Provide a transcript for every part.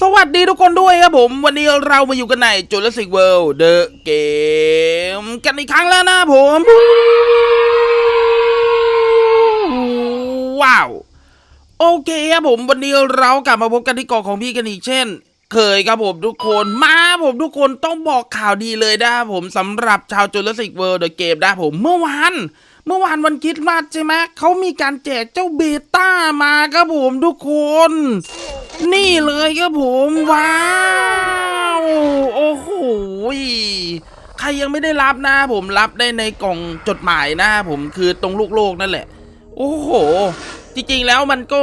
สวัสดีทุกคนด้วยครับผม วันนี้เรามาอยู่กันใน Jurassic World The Game กันอีกครั้งแล้วนะผม ว้าว โอเคครับผม วันนี้เรากลับมาพบกันที่เกาะของพี่กันอีกเช่น เคยครับผมทุกคนมาผมทุกคนต้องบอกข่าวดีเลยนะผมสำหรับชาว Jurassic World The Game นะผมเมื่อวาน เมื่อวานวันคริดมาสใช่ไหมเขามีการแจกเจ้าเบต้ามาครับผมทุกคน นี่เลยครับผมว้าวโอ้โหใครยังไม่ได้รับนะผมรับได้ในกล่องจดหมายนะผมคือตรงลูกโลกนั่นแหละ โอ้โห จริงๆแล้วมันก็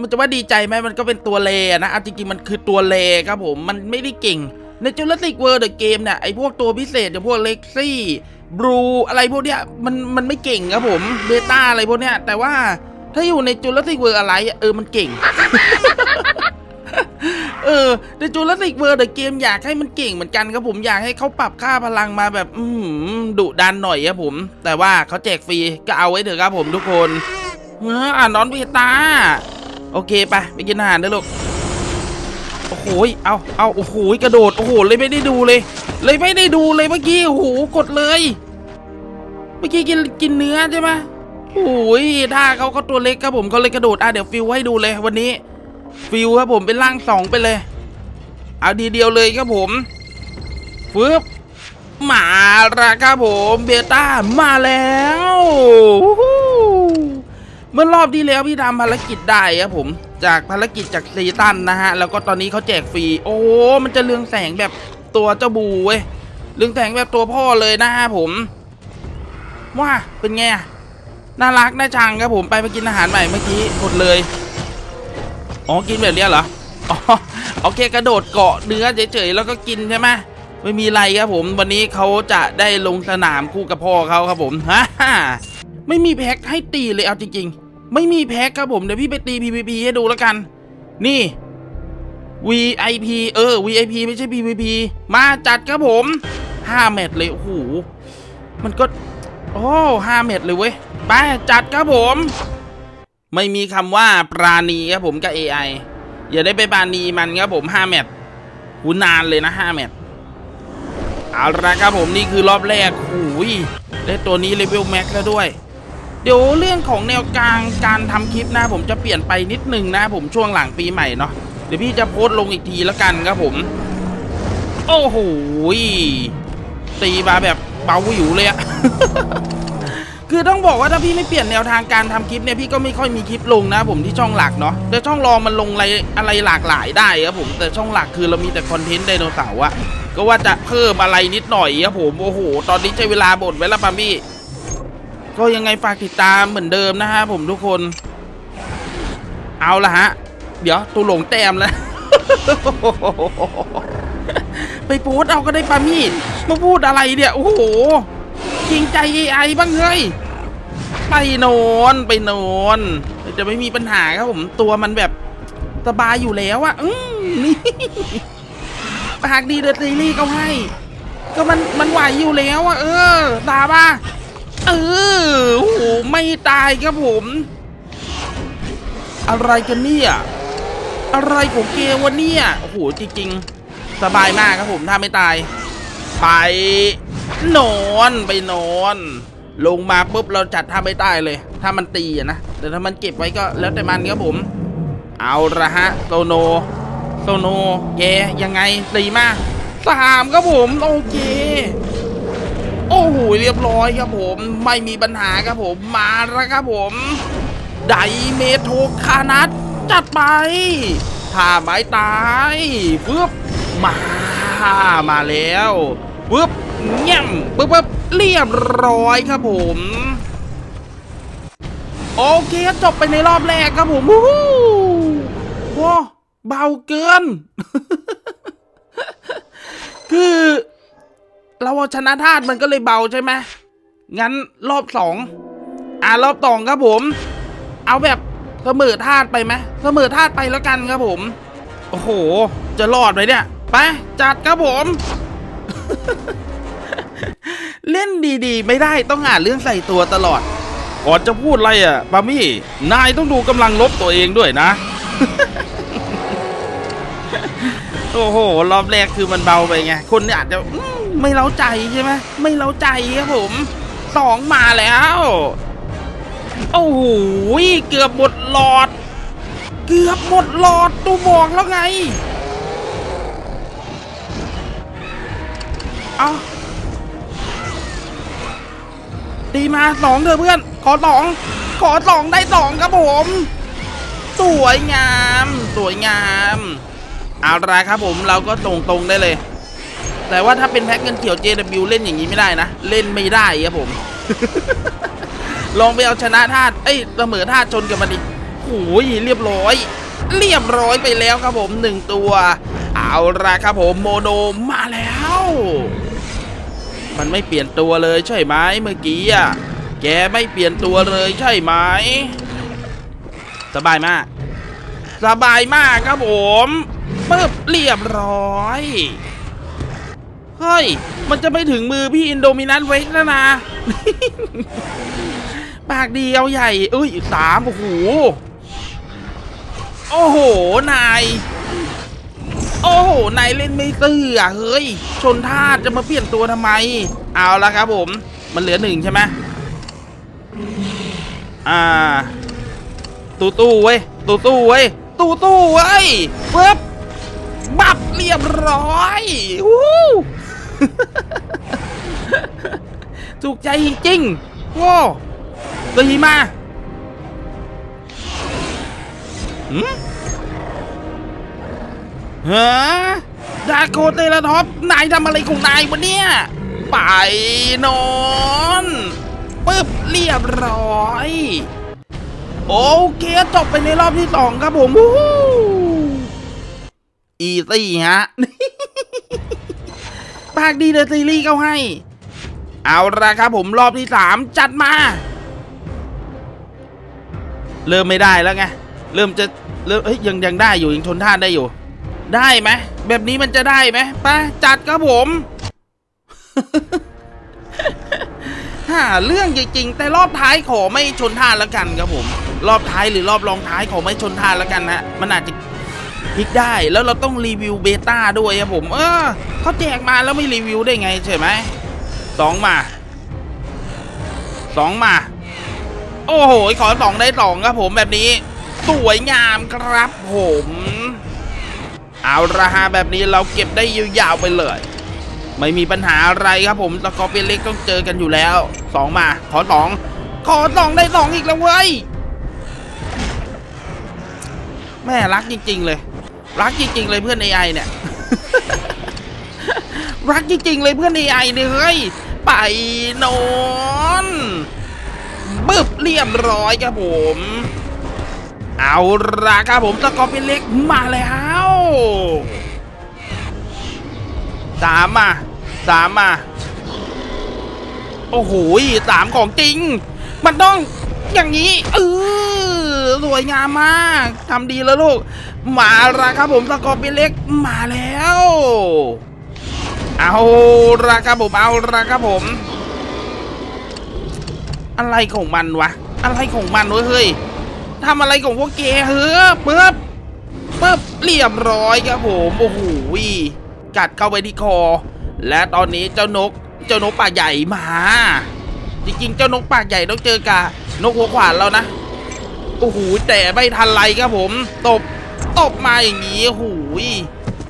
มันจะว่าดีใจไหมมันก็เป็นตัวเลนะเอาจริงๆมันคือตัวเลครับผมมันไม่ได้เก่งใน Jurassic World The Game เนี่ยไอพวกตัวพิเศษอย่างพวกเล็กซี่ บลูอะไรพวกเนี้ยมันมันไม่เก่งครับผมเบต้าอะไรพวกเนี้ยแต่ว่าถ้าอยู่ใน Jurassic World อะไรเออมันเก่ง เออในจูราสสิกเวิร์เดเกมอยากให้มันเก่งเหมือนกันครับผมอยากให้เขาปรับค่าพลังมาแบบ อืดุดันหน่อยครับผม แต่ว่าเขาแจกฟรีก็เอาไว้เถอะครับผมทุกคนเอออ่านอนเบต้าโอเคไปไปกินอาหารเด้อลูก โอ้โหยเอาเอาโอ้โหกระโดด โอ้โห เลยไม่ได้ดูเลย เลยไม่ได้ดูเลยเมื่อกี้ โอ้โห กดเลย เมื่อกี้กินกินเนื้อใช่ไหมโอ้ยถ้าเขาเขาตัวเล็กครับผมเขาเลยกระโดด อะเดี๋ยวฟิวให้ดูเลยวันนี้ ฟิวครับผมเป็นร่างสองไปเลย เอาดีเดียวเลยครับผมฟึบมาละครับผมเบต้ามาแล้วเมื่อรอบที่แล้วพี่ทำภารกิจได้ครับผม จากภารกิจจากซีตันนะฮะ แล้วก็ตอนนี้เขาแจกฟรี โอ้ มันจะเรืองแสงแบบตัวเจ้าบูเว้ย เรืองแสงแบบตัวพ่อเลยนะฮะผมว่าเป็นไง น่ารัก น่าชังครับผม ไปไปกินอาหารใหม่เมื่อกี้กดเลย อ๋อ กินแบบเนี้ยเหรอ อ๋อ โอเค กระโดดเกาะเนื้อเฉยๆ แล้วก็กินใช่ไหมไม่มีไรครับผม วันนี้เขาจะได้ลงสนามคู่กับพ่อเขาครับผมฮ่าฮ่าไม่มีแพ็คให้ตีเลยเอาจริงๆ ไม่มีแพ็คครับผม เดี๋ยวพี่ไปตี PVP ให้ดูแล้วกัน นี่ VIP เออ VIP ไม่ใช่ PVP มาจัดครับผม5เม็ดเลย โอ้โห มันก็ โอ้ห้าเม็ดเลยเว้ย ไปจัดครับผม ไม่มีคำว่าปราณีครับผมกับ AI อย่าได้ไปปราณีมันครับผม5แมตช์หูนานเลยนะ5แมตช์เอาละครับผมนี่คือรอบแรกหูยได้ตัวนี้เลเวลแม็กแล้วด้วย เดี๋ยวเรื่องของแนวกลางการทำคลิปนะ ผมจะเปลี่ยนไปนิดนึงนะ ผมช่วงหลังปีใหม่เนาะเดี๋ยวพี่จะโพสต์ลงอีกทีแล้วกันครับผม โอ้โหตีมาแบบเบาหวิวเลยอะคือต้องบอกว่าถ้าพี่ไม่เปลี่ยนแนวทางการทำคลิปเนี่ยพี่ก็ไม่ค่อยมีคลิปลงนะ ผมที่ช่องหลักเนาะแต่ช่องรองมันลงอะไรอะไรหลากหลายได้ครับผมแต่ช่องหลักคือเรามีแต่คอนเทนต์ไดโนเสาร์อะก็ว่าจะเพิ่มอะไรนิดหน่อยครับผมโอ้โหตอนนี้ใช้เวลาบ่นไว้แล้วปามี่ ก็ยังไงฝากติดตามเหมือนเดิมนะฮะผมทุกคน เอาละฮะ เดี๋ยวตัวหลงแต้มแล้ว ไปโพสเอาก็ได้ปามี่มาพูดอะไรเนี่ย โอ้โหจริงใจ AI บ้างเฮ้ย ไปนอนไปนอนจะไม่มีปัญหาครับผมตัวมันแบบสบายอยู่แล้วอะอืมนี่ปากดีเดอะซีรีส์เขาให้ ก็มันมันไหวอยู่แล้วอะเออตาบ้า เออโอ้โหไม่ตายครับผม อะไรกันเนี่ย อะไรของเกมวะเนี่ย โอ้โห จริง ๆ สบายมากครับผม ถ้าไม่ตาย ไป นอนไปนอน ลงมาปุ๊บเราจัดท่าไม่ได้เลย ถ้ามันตีอะนะ แต่ถ้ามันเก็บไว้ก็แล้วแต่มันครับผม เอาละฮะโซโน โซโน แกยังไงตีมาสามครับผม โอเค โอ้โหเรียบร้อยครับผมไม่มีปัญหาครับผมมาแล้วครับผมไดเมโทคานัทจัดไปถ้าไม้ตายปึ๊บมามาแล้วปึ๊บเงี้ยมปึ๊บปึ๊บเรียบร้อยครับผมโอเคจบไปในรอบแรกครับผมวู้ฮู้ว้าเบาเกิน คือ เราเอาชนะธาตุมันก็เลยเบาใช่ไหมงั้นรอบสองอ่ารอบสองครับผม เอาแบบเสมอธาตุไปไหมเสมอธาตุไปแล้วกันครับผม โอ้โห จะรอดไหมเนี่ยไปจัดครับผม เล่นดีๆ ไม่ได้ต้องหาเรื่องใส่ตัวตลอด ก่อนจะพูดอะไรอะปามี่ นายต้องดูกำลังลบตัวเองด้วยนะ โอ้โห รอบแรกคือมันเบาไปไง คนเนี่ยอาจจะอืม ไม่เล้าใจใช่ไหมไม่เล้าใจครับผมสองมาแล้ว โอ้โหเกือบหมดหลอด เกือบหมดหลอดตูบอกแล้วไง เอาดีมาสองเถอะเพื่อน ขอสอง ขอสองได้สองครับผม สวยงาม สวยงาม เอาละครับผมเราก็ตรงตรงๆได้เลย แต่ว่าถ้าเป็นแพ็กเงินเขียว JW เล่นอย่างนี้ไม่ได้นะ เล่นไม่ได้ครับผม ลองไปเอาชนะธาตุเอ้ยเสมอธาตุชนกับมันดิโอ้ยเรียบร้อย เรียบร้อยไปแล้วครับผมหนึ่งตัว เอาละครับผมโมโนมาแล้ว มันไม่เปลี่ยนตัวเลยใช่ไหมเมื่อกี้อะแกไม่เปลี่ยนตัวเลยใช่ไหมสบายมาก สบายมากครับผมปึ๊บเรียบร้อย เฮ้ย มันจะไม่ถึงมือพี่อินโดมินันเวกแล้วนะปากเดียวใหญ่ เอ้ยสามโอ้โห โอ้โห นาย โอ้โห นายเล่นไม่ตื้ออะ เฮ้ย ชนท่าตุจะมาเปลี่ยนตัวทำไม เอาละครับผม มันเหลือหนึ่งใช่ไหมอ่า ตู้ตู้เว้ย ตู้ตู้เว้ย ตู้ตู้เว้ยปึ๊บบับเรียบร้อยวู้ ถูกใจจริงๆว้าตีมาหืมฮะดาโกเตลท็อปนายทำอะไรของนายวะเนี่ย ไปนอนปึ๊บเรียบร้อย โอเคจบไปในรอบที่สองครับผมอีซี่ฮะ ปากดีเดอะซีรีส์เขาให้ เอาละครับผมรอบที่สามจัดมา เริ่มไม่ได้แล้วไง เริ่มจะเริ่มเฮ้ยยังยังได้อยู่ยังชนท่านได้อยู่ ได้ไหมแบบนี้มันจะได้ไหมไปจัดครับผมหาเรื่องจริงๆแต่รอบท้ายขอไม่ชนท่านล้วกันครับผม รอบท้ายหรือรอบรองท้ายขอไม่ชนท่านล้วกันนะมันอาจจะ พลิกได้แล้วเราต้องรีวิวเบต้าด้วยครับผมเออเขาแจกมาแล้วไม่รีวิวได้ไงใช่ไหมสองมาสองมา โอ้โห ขอสองได้สองครับผมแบบนี้ สวยงามครับผม เอาละฮะแบบนี้เราเก็บได้ยาวๆไปเลย ไม่มีปัญหาอะไรครับผมสกอร์เปียนเล็กต้องเจอกันอยู่แล้วสองมา ขอสองขอสองได้สองอีกแล้วเว้ยแม่รักจริง ๆ เลย รักจริงๆเลยเพื่อน AI เนี่ย รักจริงๆเลยเพื่อน AI เนี่ยเฮ้ย ไปนอนบึบเรียบร้อยครับผม เอาละครับผมสกอร์เปียนเล็กมาแล้วสามมาสามมา โอ้โหสามของจริง มันต้องอย่างนี้เออสวยงามมากทำดีแล้วลูก มาละครับผมสกอร์เปียนเล็กมาแล้ว เอาละครับผมเอาละครับผม อะไรของมันวะ อะไรของมันวะเฮ้ยทำอะไรของพวกแกเฮ้อปึ๊บปึ๊บเรียบร้อยครับผมโอ้โหกัดเข้าไปที่คอ และตอนนี้เจ้านกเจ้านกปากใหญ่มา จริงๆ เจ้านกปากใหญ่ต้องเจอกับนกหัวขวานแล้วนะโอ้โหแต่ไม่ทันไรครับผม ตบ ตบมาอย่างนี้โอ้โห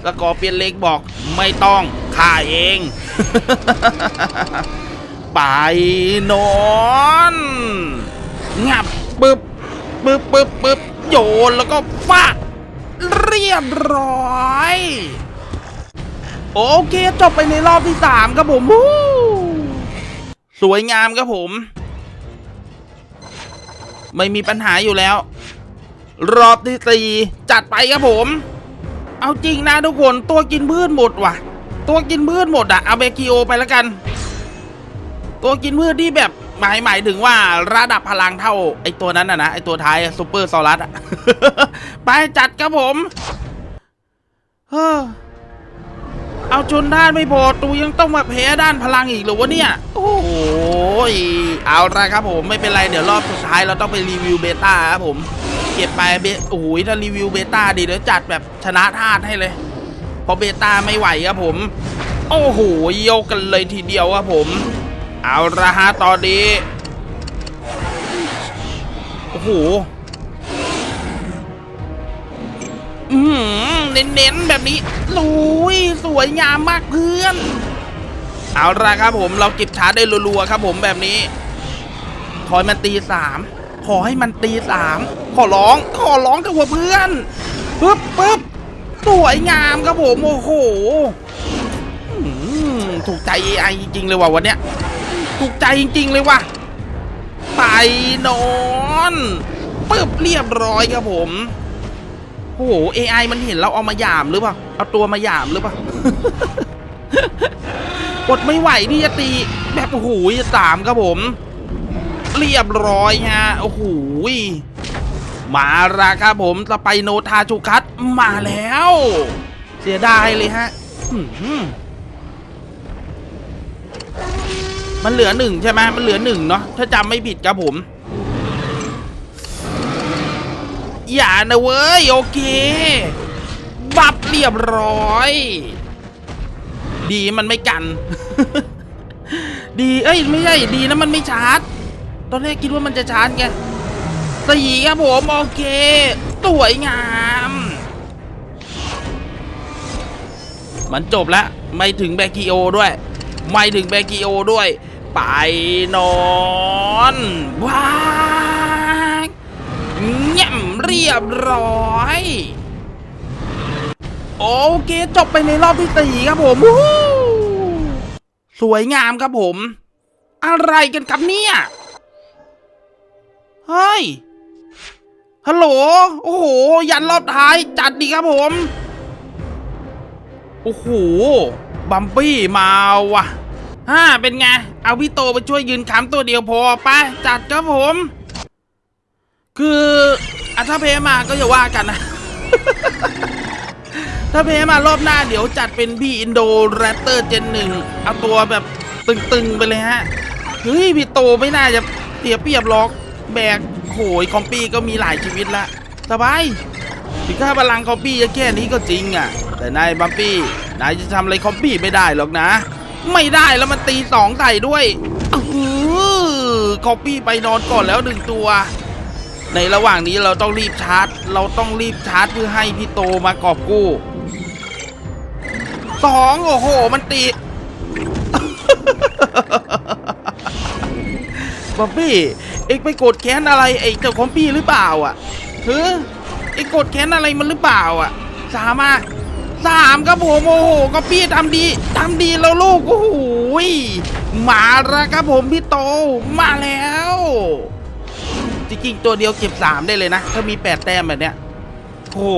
สกอร์เปียนเล็กบอกไม่ต้องข่าเอง ไปนอนงับปึ๊บปึ๊บปึ๊บปึ๊บโยนแล้วก็ฟาดเรียบร้อย โอเคจบไปในรอบที่สามครับผมสวยงามครับผม ไม่มีปัญหาอยู่แล้ว รอบที่สี่ จัดไปครับผม เอาจริงนะทุกคนตัวกินพืชหมดว่ะ ตัวกินพืชหมดอะเอาเบคิโอไปแล้วกัน ตัวกินพืชที่แบบหมายหมายถึงว่าระดับพลังเท่าไอตัวนั้นอะนะไอตัวท้ายซูเปอร์ซอรัสอะไปจัดครับผมเฮ้อเอาจนด้านไม่พอตูยังต้องมาแพ้ด้านพลังอีกหรือวะเนี่ย โอ้โหเอาละครับผมไม่เป็นไรเดี๋ยวรอบสุดท้ายเราต้องไปรีวิวเบต้าครับผม เก็บไปเบโอ้โหถ้ารีวิวเบต้าดีเดี๋ยวจัดแบบชนะธาตุให้เลยเพราะเบต้าไม่ไหวครับผม โอ้โหโยกกันเลยทีเดียวครับผม เอาละฮะตอนนี้โอ้โหเน้นๆแบบนี้ลุยสวยงามมากเพื่อน เอาละครับผมเราเก็บชาร์จได้รัวๆครับผมแบบนี้ขอให้มันตีสาม ขอให้มันตีสามขอร้อง ขอร้องกับเพื่อนปึ๊บปึ๊บสวยงามครับผมโอ้โหถูกใจ AI จริง ๆ เลยว่ะวันเนี้ยถูกใจจริง ๆ เลยว่ะไปนอนปึ๊บเรียบร้อยครับผมโอ้โห AI มันเห็นเราเอามาหยามหรือเปล่าเอาตัวมาหยามหรือเปล่าอดไม่ไหวที่จะตีแบบโอ้โหสามครับผม เรียบร้อยฮะโอ้โหมาละครับผมสไปโนทาชูคัตมาแล้ว เสียดายเลยฮะมันเหลือหนึ่งใช่ไหมมันเหลือหนึ่งเนาะถ้าจำไม่ผิดครับผม อย่านะเว้ย โอเค บับเรียบร้อย ดีมันไม่กัน ดีเอ้ย ไม่ใช่ ดีนะมันไม่ชาร์จ ตอนแรกคิดว่ามันจะชาร์จไงสี่ครับผมโอเคสวยงาม มันจบแล้วไม่ถึงแบกิโอด้วย ไม่ถึงแบกิโอด้วย ไปนอนว้าเงี่ยมเรียบร้อย โอเคจบไปในรอบที่สี่ครับผมสวยงามครับผม อะไรกันครับเนี่ย เฮ้ย ฮัลโหล โอ้โห ยันรอบท้าย จัดดีครับผม โอ้โห บัมปี้มาว่ะฮ่าเป็นไง เอาพี่โตไปช่วยยืนค้ำตัวเดียวพอไปะจัดครับผม คืออะถ้าเพมาก็อย่าว่ากันนะ ถ้าเพมารอบหน้าเดี๋ยวจัดเป็นพี่อินโดแรปเตอร์เจนหนึ่งเอาตัวแบบตึงๆไปเลยฮะ เฮ้ย พี่โตไม่น่าจะเสียเปรียบหรอก แบกโหยคอมปี้ก็มีหลายชีวิตละสบายถึงค่าพลังคอมปี้จะแค่นี้ก็จริงอะ แต่นายบัมปี้นายจะทำอะไรคอมปี้ไม่ได้หรอกนะ ไม่ได้แล้วมันตีสองใส่ด้วยออคอมปี้ไปนอนก่อนแล้วหนึ่งตัว ในระหว่างนี้เราต้องรีบชาร์จ เราต้องรีบชาร์จเพื่อให้พี่โตมากอบกู้สองโอ้โห มันตี อบบี้เอ็งไปโกรธแค้นอะไรไอ้เจ้าคอมปี้หรือเปล่าอะเฮ้ยเอ็งโกรธแค้นอะไรมันหรือเปล่าอะสามอะสามครับผมโอ้โหคอมปี้ทำดีทำดีแล้วลูกโอ้โหมาแล้วครับผมพี่โตมาแล้ว จริงๆตัวเดียวเก็บสามได้เลยนะ ถ้ามีแปดแต้มแบบเนี้ยโอ้โห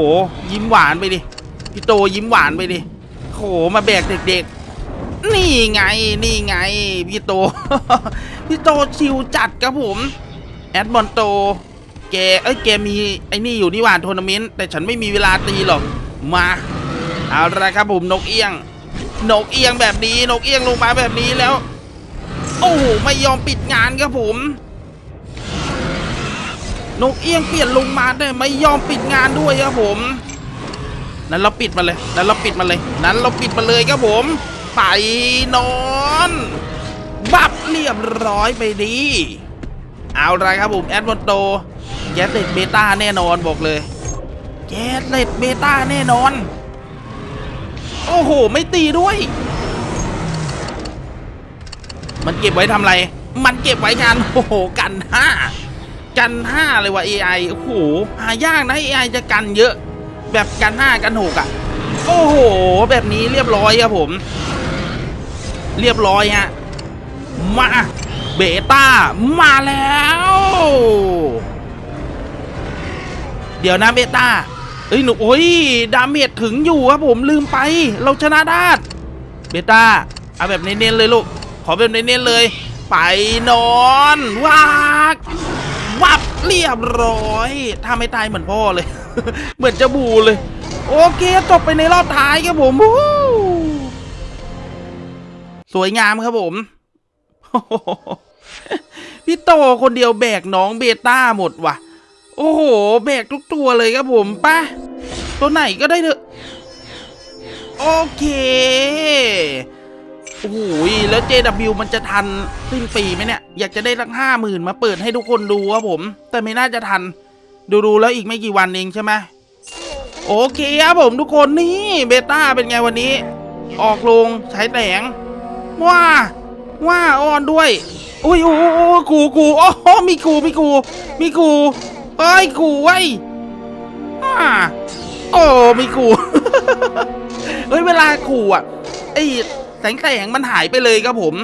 ยิ้มหวานไปดิพี่โตยิ้มหวานไปดิโอ้โหมาแบกเด็ก นี่ไง นี่ไง พี่โต พี่โตชิวจัดครับผม แอดมอนโต แก เอ้ย แกมีไอ้นี่อยู่นี่หว่าทัวร์นาเมนต์ แต่ฉันไม่มีเวลาตีหรอก มา เอาละครับผมนกเอี้ยง นกเอี้ยงแบบนี้ นกเอี้ยงลงมาแบบนี้แล้ว โอ้โห ไม่ยอมปิดงานครับผม นกเอี้ยงเปลี่ยนลงมาได้ไม่ยอมปิดงานด้วยครับผม นั้นเราปิดมาเลย นั้นเราปิดมาเลย นั้นเราปิดมาเลยครับผม ไปนอน บับเรียบร้อยไปดี เอาละครับผมแอดมอนโตแกสเล็ดเบต้าแน่นอนบอกเลยแกสเล็ดเบต้าแน่นอน โอ้โห ไม่ตีด้วย มันเก็บไว้ทำอะไร มันเก็บไว้กันโอ้โห กันห้ากันห้าเลยว่ะ AI โอ้โหหายากนะ AI จะกันเยอะ แบบกันห้ากันหกอะ โอ้โห แบบนี้เรียบร้อยครับผม เรียบร้อยฮะมาเบต้ามาแล้ว เดี๋ยวนะเบต้าเอ้ยหนูโอ้ยดาเมจถึงอยู่ครับผมลืมไป เราชนะได้เบต้าเอาแบบเน้นๆเลยลูก ขอแบบเน้นๆเลย ไปนอนวากวับเรียบร้อยถ้าไม่ตายเหมือนพ่อเลย เหมือนจะบูเลย โอเคจบไปในรอบท้ายครับผมวู้ สวยงามครับผมพี่โตคนเดียวแบกน้องเบต้าหมดว่ะ โอ้โห แบกทุกตัวเลยครับผมป้าตัวไหนก็ได้เถอะ โอเคโอ้โหแล้ว JW มันจะทันสิ้นปีไหมเนี่ย อยากจะได้สักห้าหมื่นมาเปิดให้ทุกคนดูครับผม แต่ไม่น่าจะทัน ดูๆแล้วอีกไม่กี่วันเองใช่ไหมโอเคครับผมทุกคนนี่เบต้าเป็นไงวันนี้ ออกลงใช้แสง ว้าว้าอ่อนด้วยอุ้ยโอ้โอ้กูกูโอ้โหมีกูมีกูมีกูเอ้ยกูไว้อ่าโอ้มีกูเฮ้ยเวลาขู่อะไอ้แสงแสงมันหายไปเลยครับผม